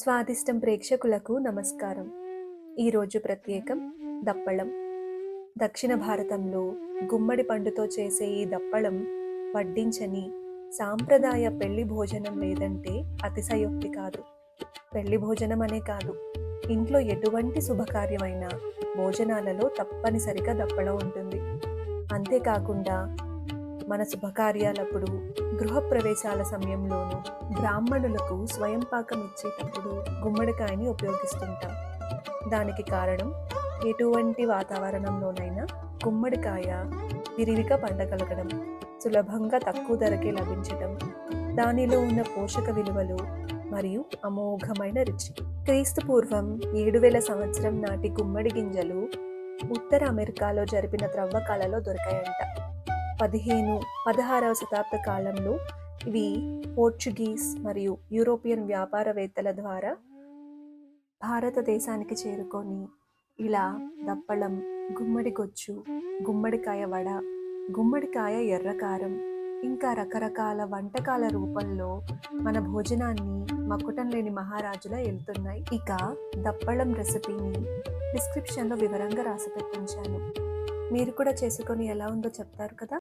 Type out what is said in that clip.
స్వాదిష్టం ప్రేక్షకులకు నమస్కారం. ఈరోజు ప్రత్యేకం దప్పళం. దక్షిణ భారతంలో గుమ్మడి పండుతో చేసే ఈ దప్పళం వడ్డించని సాంప్రదాయ పెళ్ళి భోజనం లేదంటే అతిశయోక్తి కాదు. పెళ్ళి భోజనం అనే కాదు ఇంట్లో ఎటువంటి శుభకార్యమైన భోజనాలలో తప్పనిసరిగా దప్పడం ఉంటుంది. అంతేకాకుండా మన శుభకార్యాలప్పుడు గృహప్రవేశాల సమయంలోనూ బ్రాహ్మణులకు స్వయం పాకం ఇచ్చేటప్పుడు గుమ్మడికాయని ఉపయోగిస్తుంటాం. దానికి కారణం ఎటువంటి వాతావరణంలోనైనా గుమ్మడికాయ విరివిగా పండగలగడం సులభంగా తక్కువ ధరకే లభించడం దానిలో ఉన్న పోషక విలువలు మరియు అమోఘమైన రుచి. క్రీస్తు పూర్వం ఏడు వేల సంవత్సరం నాటి గుమ్మడి గింజలు ఉత్తర అమెరికాలో జరిపిన త్రవ్వకాలలో దొరికాయంట. పదిహేను పదహారవ శతాబ్ద కాలంలో ఇవి పోర్చుగీస్ మరియు యూరోపియన్ వ్యాపారవేత్తల ద్వారా భారతదేశానికి చేరుకొని ఇలా దప్పళం గుమ్మడి గొచ్చు గుమ్మడికాయ వడ గుమ్మడికాయ ఎర్రకారం ఇంకా రకరకాల వంటకాల రూపంలో మన భోజనాన్ని మకుటం లేని మహారాజులా వెళ్తున్నాయి ఇక దప్పళం రెసిపీని డిస్క్రిప్షన్లో వివరంగా రాసి పెట్టించాను. మీరు కూడా చేసుకొని ఎలా ఉందో చెప్తారు కదా?